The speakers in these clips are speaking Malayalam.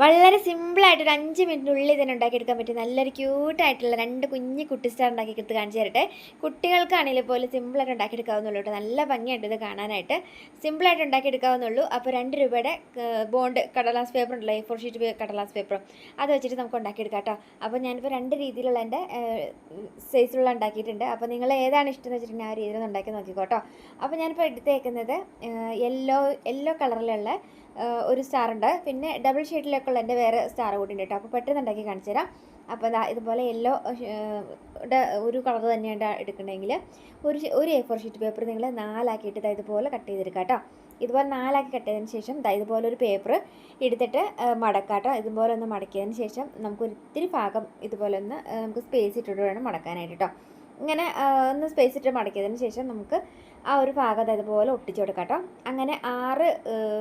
വളരെ സിമ്പിളായിട്ട് ഒരു അഞ്ച് മിനിറ്റിനുള്ളിൽ തന്നെ ഉണ്ടാക്കിയെടുക്കാൻ പറ്റും നല്ലൊരു ക്യൂട്ടായിട്ടുള്ള രണ്ട് കുഞ്ഞ് കുട്ടി സ്റ്റാർ ഉണ്ടാക്കിയെടുത്ത് കാണിച്ചു തരട്ടെ. കുട്ടികൾക്കാണെങ്കിൽ പോലും സിമ്പിളായിട്ട് ഉണ്ടാക്കിയെടുക്കാവുന്നുള്ളൂ കേട്ടോ. നല്ല ഭംഗിയായിട്ട് ഇത് കാണാനായിട്ട് സിമ്പിളായിട്ട് ഉണ്ടാക്കിയെടുക്കാവുന്നുള്ളൂ അപ്പോൾ രണ്ട് രൂപയുടെ ബോണ്ട് കടലാസ് പേപ്പർ ഉണ്ടല്ലോ എ ഫോർ ഷീറ്റ് കടലാസ് പേപ്പറും അത് വെച്ചിട്ട് നമുക്ക് ഉണ്ടാക്കിയെടുക്കാം കേട്ടോ. അപ്പോൾ ഞാനിപ്പോൾ രണ്ട് രീതിയിലുള്ള എന്റെ സൈസിലുള്ള ഉണ്ടാക്കിയിട്ടുണ്ട്. അപ്പോൾ നിങ്ങൾ ഏതാണ് ഇഷ്ടം എന്ന് വെച്ചിട്ടുണ്ടെങ്കിൽ ആ രീതിയിൽ ഉണ്ടാക്കി നോക്കിക്കോട്ടോ അപ്പോൾ ഞാനിപ്പോൾ എടുത്തേക്കുന്നത് യെല്ലോ യെല്ലോ കളറിലുള്ള ഒരു സ്റ്റാർ ഉണ്ട്. പിന്നെ ഡബിൾ ഷെയ്ഡിലൊക്കെ ഉള്ള എന്റെ വേറെ സ്റ്റാർ കൂടി ഉണ്ട് കേട്ടോ. അപ്പോൾ പെട്ടെന്ന് ഉണ്ടാക്കി കാണിച്ചു തരാം. അപ്പോൾ ദാ ഇതുപോലെ യെല്ലോ ഒരു കളർ തന്നെയാണ് എടുക്കണമെങ്കിൽ ഒരു ഒരു എ ഫോർ ഷീറ്റ് പേപ്പർ നിങ്ങൾ നാലാക്കിയിട്ട് ദാ ഇതുപോലെ കട്ട് ചെയ്തെടുക്കുക കേട്ടോ ഇതുപോലെ നാലാക്കി കട്ട് ചെയ്തതിന് ശേഷം ദാ ഇതുപോലെ ഒരു പേപ്പർ എടുത്തിട്ട് മടക്കുക മടക്കാം കേട്ടോ ഇതുപോലെ ഒന്ന് മടക്കിയതിന് ശേഷം നമുക്ക് ഒരിത്തിരി ഭാഗം ഇതുപോലെ ഒന്ന് നമുക്ക് സ്പേസ് ഇട്ടിട്ട് വേണം മടക്കാനായിട്ട് കേട്ടോ ഇങ്ങനെ ഒന്ന് സ്പേസ് ഇട്ട് മടക്കിയതിന് ശേഷം നമുക്ക് ആ ഒരു ഭാഗം അതുപോലെ ഒട്ടിച്ചു കൊടുക്കാം കേട്ടോ. അങ്ങനെ ആറ്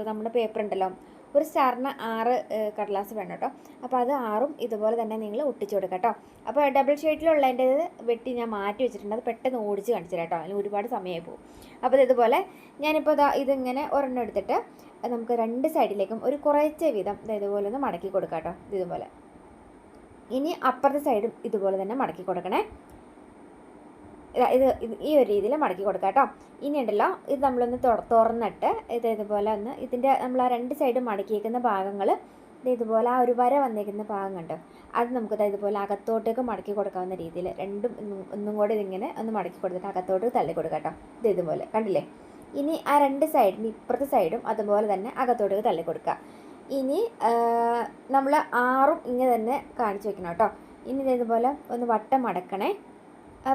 നമ്മുടെ പേപ്പർ ഉണ്ടല്ലോ. ഒരു സ്റ്റാറിന് ആറ് കടലാസ് വേണം കേട്ടോ. അപ്പോൾ അത് ആറും ഇതുപോലെ തന്നെ നിങ്ങൾ ഒട്ടിച്ചു കൊടുക്കാം കേട്ടോ. അപ്പോൾ ഡബിൾ ഷീറ്റിലുള്ളതിന്റെ വെട്ടി ഞാൻ മാറ്റി വെച്ചിട്ടുണ്ട്. അത് പെട്ടെന്ന് ഓടിച്ച് കാണിച്ചു കേട്ടോ. അതിന് ഒരുപാട് സമയമായി പോകും. അപ്പോൾ ഇത് ഇതുപോലെ ഞാനിപ്പോൾ ഇതാ ഇതിങ്ങനെ ഒരെണ്ണം എടുത്തിട്ട് നമുക്ക് രണ്ട് സൈഡിലേക്കും ഒരു കുറച്ച് ദാ ഇതുപോലെ ഒന്ന് മടക്കി കൊടുക്കാം കേട്ടോ. ഇതുപോലെ. ഇനി അപ്പുറത്തെ സൈഡും ഇതുപോലെ തന്നെ മടക്കി കൊടുക്കണേ. ഇതാ ഈ ഒരു രീതിയിൽ മടക്കി കൊടുക്കാം കേട്ടോ. ഇനി ഉണ്ടല്ലോ ഇത് നമ്മളൊന്ന് തുറ- തുറന്നിട്ട് ഇത് ഇതുപോലെ ഒന്ന് ഇതിന്റെ നമ്മൾ ആ രണ്ട് സൈഡും മടക്കിയേക്കുന്ന ഭാഗങ്ങൾ ഇത് ഇതുപോലെ ആ ഒരു വര വന്നിരിക്കുന്ന ഭാഗം കണ്ടോ? അത് നമുക്ക് ഇതുപോലെ അകത്തോട്ടേക്ക് മടക്കി കൊടുക്കാവുന്ന രീതിയിൽ രണ്ടും ഒന്നും- കൂടെ ഇതിങ്ങനെ ഒന്ന് മടക്കി കൊടുത്തിട്ട് അകത്തോട്ട് തള്ളി കൊടുക്കാം കേട്ടോ. ഇത് ഇതുപോലെ കണ്ടില്ലേ? ഇനി ആ രണ്ട് സൈഡിന് ഇപ്പുറത്തെ സൈഡും അതുപോലെ തന്നെ അകത്തോട്ടേക്ക് തള്ളി കൊടുക്കുക. ഇനി നമ്മൾ ആറും ഇങ്ങനെ തന്നെ കാണിച്ചു വെക്കണം കേട്ടോ. ഇനി ഇതേപോലെ ഒന്ന് വട്ടം മടക്കണേ.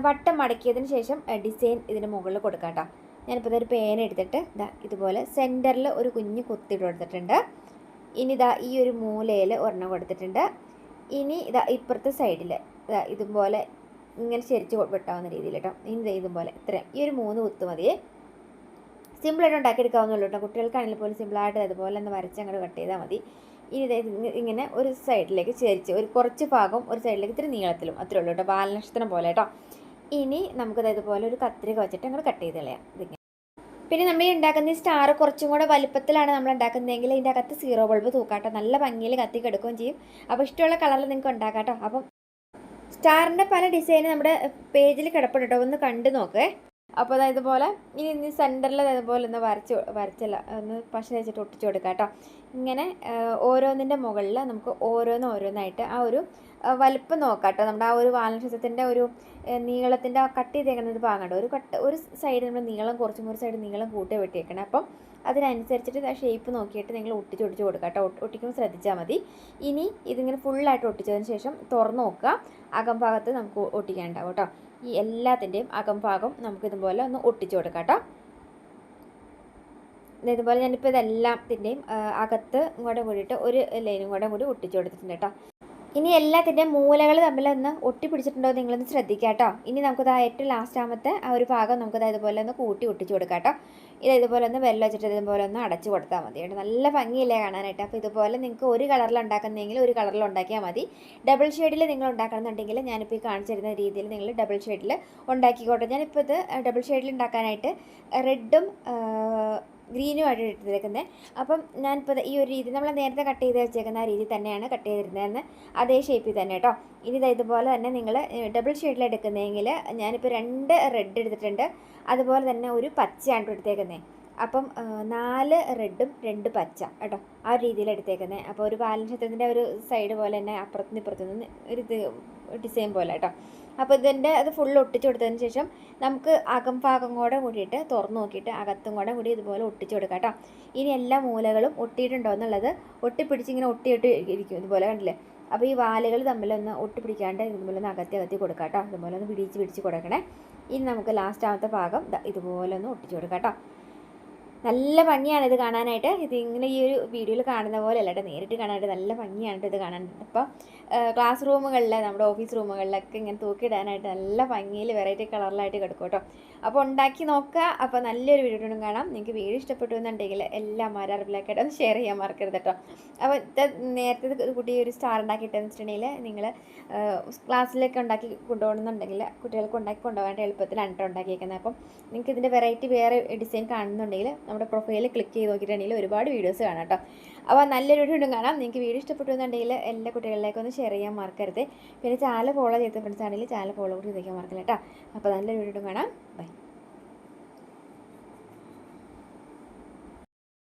വട്ടം മടക്കിയതിന് ശേഷം ഡിസൈൻ ഇതിന് മുകളിൽ കൊടുക്കാം കേട്ടോ. ഞാനിപ്പോൾ ഇതൊരു പേന എടുത്തിട്ട് ഇതാ ഇതുപോലെ സെന്ററിൽ ഒരു കുഞ്ഞ് കുത്തിട്ട് കൊടുത്തിട്ടുണ്ട്. ഇനി ഇതാ ഈ ഒരു മൂലയിൽ ഒരെണ്ണം കൊടുത്തിട്ടുണ്ട്. ഇനി ഇതാ ഇപ്പുറത്തെ സൈഡിൽ ഇതാ ഇതുപോലെ ഇങ്ങനെ ശരിച്ച് വിട്ടാവുന്ന രീതിയിൽ കേട്ടോ. ഇനി ഇതാ ഇതുപോലെ ഇത്രയും. ഈ ഒരു മൂന്ന് കുത്ത് മതിയേ സിമ്പിളായിട്ട് ഉണ്ടാക്കിയെടുക്കാവുന്നുള്ളൂ കേട്ടോ. കുട്ടികൾക്കാണെങ്കിൽ പോലും സിമ്പിളായിട്ട് അതുപോലെ ഒന്ന് വരച്ച് അങ്ങോട്ട് കട്ട് ചെയ്താൽ മതി. ഇനി ഇങ്ങനെ ഒരു സൈഡിലേക്ക് ചേരിച്ച് ഒരു കുറച്ച് ഭാഗം ഒരു സൈഡിലേക്ക് ഇത്തിരി നീളത്തിലും അത്രേ ഉള്ളൂ കേട്ടോ. ബാലനക്ഷത്രം പോലെ കേട്ടോ. ഇനി നമുക്കത് ഇതുപോലെ ഒരു കത്രിക വെച്ചിട്ട് അങ്ങോട്ട് കട്ട് ചെയ്ത് കളയാം. പിന്നെ നമ്മൾ ഈ ഉണ്ടാക്കുന്ന സ്റ്റാർ കുറച്ചും കൂടെ വലുപ്പത്തിലാണ് നമ്മൾ ഉണ്ടാക്കുന്നതെങ്കിൽ ഇതിന്റെ അകത്ത് സീറോ ബൾബ് തൂക്കാട്ടോ. നല്ല ഭംഗിയിൽ കത്തി കെടുക്കുകയും ചെയ്യും. അപ്പോൾ ഇഷ്ടമുള്ള കളറിൽ നിങ്ങൾക്ക് ഉണ്ടാക്കാം കേട്ടോ അപ്പം സ്റ്റാറിന്റെ പല ഡിസൈൻ നമ്മുടെ പേജിൽ കിടപ്പുണ്ട് കേട്ടോ. ഒന്ന് കണ്ടു നോക്കേ. അപ്പോൾ അതായത് ഇതുപോലെ ഇനി ഇനി സെന്ററിൽ ഇതുപോലെ ഒന്ന് വരച്ച് വരച്ചല്ല ഒന്ന് പശ വെച്ചിട്ട് ഒട്ടിച്ചു കൊടുക്കാം കേട്ടോ. ഇങ്ങനെ ഓരോന്നിന്റെ മുകളിൽ നമുക്ക് ഓരോന്ന് ഓരോന്നായിട്ട് ആ ഒരു വലുപ്പം നോക്കാം കേട്ടോ. നമ്മുടെ ആ ഒരു വാലനക്ഷത്രത്തിന്റെ ഒരു നീളത്തിന്റെ കട്ട് ചെയ്തേക്കുന്നത് പാകണ്ട ഒരു കട്ട് ഒരു സൈഡ് നമ്മൾ നീളം കുറച്ചും ഒരു സൈഡ് നീളം കൂട്ടി വെട്ടിയേക്കണം. അപ്പം അതിനനുസരിച്ചിട്ട് ആ ഷേപ്പ് നോക്കിയിട്ട് നിങ്ങൾ ഒട്ടിച്ച് ഒട്ടിച്ച് കൊടുക്കുക കേട്ടോ ഒട്ടിക്കും ശ്രദ്ധിച്ചാൽ മതി. ഇനി ഇതിങ്ങനെ ഫുള്ളായിട്ട് ഒട്ടിച്ചതിന് ശേഷം തുറന്ന് നോക്കുക. അകംഭാഗത്ത് നമുക്ക് ഒട്ടിക്കാനുണ്ടാവും കേട്ടോ. ഈ എല്ലാത്തിന്റെയും അകംഭാഗം നമുക്ക് ഇതുപോലെ ഒന്ന് ഒട്ടിച്ചു കൊടുക്കാം കേട്ടോ. ഇതുപോലെ ഞാനിപ്പോൾ ഇതെല്ലാത്തിന്റെയും അകത്ത് ഇങ്ങോട്ടും കൂടിയിട്ട് ഒരു ലൈനും കൂടെ കൂടി ഒട്ടിച്ചു കൊടുത്തിട്ടുണ്ട് കേട്ടോ. ഇനി എല്ലാത്തിന്റെ മൂലകൾ തമ്മിലൊന്ന് ഒട്ടിപ്പിടിച്ചിട്ടുണ്ടോ എന്ന് നിങ്ങളൊന്ന് ശ്രദ്ധിക്കുക കേട്ടോ. ഇനി നമുക്കത് ആ ഏറ്റവും ലാസ്റ്റാമത്തെ ആ ഒരു ഭാഗം നമുക്കത് ഇതുപോലെ ഒന്ന് കൂട്ടി ഒട്ടിച്ചു കൊടുക്കാം കേട്ടോ. ഇത് ഇതുപോലെ ഒന്ന് വെള്ളം വെച്ചിട്ട് ഇതുപോലെ ഒന്ന് അടച്ചു കൊടുത്താൽ മതി കേട്ടോ. നല്ല ഭംഗിയില്ലേ കാണാനായിട്ട്. അപ്പോൾ ഇതുപോലെ നിങ്ങൾക്ക് ഒരു കളറിൽ ഉണ്ടാക്കുന്നെങ്കിൽ ഒരു കളറിൽ ഉണ്ടാക്കിയാൽ മതി. ഡബിൾ ഷെയ്ഡിൽ നിങ്ങൾ ഉണ്ടാക്കണമെന്നുണ്ടെങ്കിൽ ഞാനിപ്പോൾ ഈ കാണിച്ചിരുന്ന രീതിയിൽ നിങ്ങൾ ഡബിൾ ഷെയ്ഡിൽ ഉണ്ടാക്കിക്കോട്ടെ. ഞാനിപ്പോൾ ഇത് ഡബിൾ ഷെയ്ഡിൽ ഉണ്ടാക്കാനായിട്ട് റെഡും ഗ്രീനും ആയിട്ട് എടുത്തേക്കുന്നത് അപ്പം ഞാനിപ്പോൾ ഈ ഒരു രീതി നമ്മൾ നേരത്തെ കട്ട് ചെയ്ത് വെച്ചേക്കുന്ന രീതി തന്നെയാണ് കട്ട് ചെയ്തിരുന്നതെന്ന് അതേ ഷേപ്പിൽ തന്നെ കേട്ടോ. ഇനി ഇതുപോലെ തന്നെ നിങ്ങൾ ഡബിൾ ഷെയ്ഡിൽ എടുക്കുന്നതെങ്കിൽ ഞാനിപ്പോൾ രണ്ട് റെഡ് എടുത്തിട്ടുണ്ട്. അതുപോലെ തന്നെ ഒരു പച്ചയാണ് എടുത്തേക്കുന്നത് അപ്പം നാല് റെഡും രണ്ട് പച്ച കേട്ടോ ആ ഒരു രീതിയിൽ എടുത്തേക്കുന്നത് അപ്പോൾ ഒരു ബാലൻസ് ഒരു സൈഡ് പോലെ തന്നെ അപ്പുറത്തുനിന്ന് ഇപ്പുറത്തുനിന്ന് ഒരു ഡിസൈൻ പോലെ കേട്ടോ. അപ്പോൾ ഇതിന്റെ അത് ഫുൾ ഒട്ടിച്ച് കൊടുത്തതിന് ശേഷം നമുക്ക് അകം ഭാഗം കൂടെ കൂടിയിട്ട് തുറന്നു നോക്കിയിട്ട് അകത്തും കൂടെ കൂടി ഇതുപോലെ ഒട്ടിച്ച് കൊടുക്കാം കേട്ടോ. ഇനി എല്ലാ മൂലകളും ഒട്ടിയിട്ടുണ്ടോ എന്നുള്ളത് ഒട്ടിപ്പിടിച്ച് ഇങ്ങനെ ഒട്ടിയിട്ട് ഇരിക്കും ഇതുപോലെ കണ്ടില്ലേ? അപ്പോൾ ഈ വാലുകൾ തമ്മിലൊന്ന് ഒട്ടിപ്പിടിക്കാണ്ട് ഇതുപോലെ ഒന്ന് അകത്തി അകത്തി കൊടുക്കാം കേട്ടോ. ഇതുപോലെ ഒന്ന് പിടിച്ച് പിടിച്ച് കൊടുക്കണേ. ഇനി നമുക്ക് ലാസ്റ്റ് ആമത്തെ ഭാഗം ഇതുപോലെ ഒന്ന് ഒട്ടിച്ച് കൊടുക്കാം കേട്ടോ. നല്ല ഭംഗിയാണ് ഇത് കാണാനായിട്ട്. ഇത് ഇങ്ങനെ ഈ ഒരു വീഡിയോയിൽ കാണുന്ന പോലെ അല്ല നേരിട്ട് കാണാനായിട്ട് നല്ല ഭംഗിയാണ് ഇത് കാണാൻ. അപ്പോൾ ക്ലാസ് റൂമുകളിൽ നമ്മുടെ ഓഫീസ് റൂമുകളിലൊക്കെ ഇങ്ങനെ തൂക്കിയിടാനായിട്ട് നല്ല ഭംഗിയിൽ വെറൈറ്റി കളറിലായിട്ട് കിടക്കും കേട്ടോ. അപ്പോൾ ഉണ്ടാക്കി നോക്കുക. അപ്പോൾ നല്ലൊരു വീഡിയോ കാണാം. നിങ്ങൾക്ക് വീഡിയോ ഇഷ്ടപ്പെട്ടു എന്നുണ്ടെങ്കിൽ എല്ലാ മാരാറിലാക്കിയിട്ട് ഒന്ന് ഷെയർ ചെയ്യാൻ മറക്കരുത് കേട്ടോ. അപ്പോൾ നേരത്തെ കുട്ടി ഒരു സ്റ്റാർ ഉണ്ടാക്കിയിട്ടെന്ന് വെച്ചിട്ടുണ്ടെങ്കിൽ നിങ്ങൾ ക്ലാസ്സിലൊക്കെ ഉണ്ടാക്കി കൊണ്ടുപോകണമെന്നുണ്ടെങ്കിൽ കുട്ടികൾക്ക് ഉണ്ടാക്കി കൊണ്ടുപോകാൻ എളുപ്പത്തിലാണ് കേട്ടോ ഉണ്ടാക്കിയേക്കുന്നത്. അപ്പം നിങ്ങൾക്ക് ഇതിന്റെ വെറൈറ്റി വേറെ ഡിസൈൻ കാണുന്നുണ്ടെങ്കിൽ നമ്മുടെ പ്രൊഫൈലിൽ ക്ലിക്ക് ചെയ്ത് നോക്കിയിട്ടുണ്ടെങ്കിൽ ഒരുപാട് വീഡിയോസ് കാണാം കേട്ടോ. അപ്പോൾ നല്ലൊരു വീഡിയോ കാണാം. നിങ്ങൾക്ക് വീഡിയോ ഇഷ്ടപ്പെട്ടു എന്നുണ്ടെങ്കിൽ എല്ലാ കുട്ടികളിലേക്കും ഒന്ന് ഷെയർ ചെയ്യാൻ മറക്കരുത്. പിന്നെ ചാനൽ ഫോളോ ചെയ്ത ഫ്രണ്ട്സ് ആണെങ്കിൽ ചാനൽ ഫോളോ കൂടി ചെയ്തേക്കാൻ മറക്കില്ല കേട്ടോ. അപ്പോൾ നല്ലൊരു വീഡിയോ കാണാം. ബൈ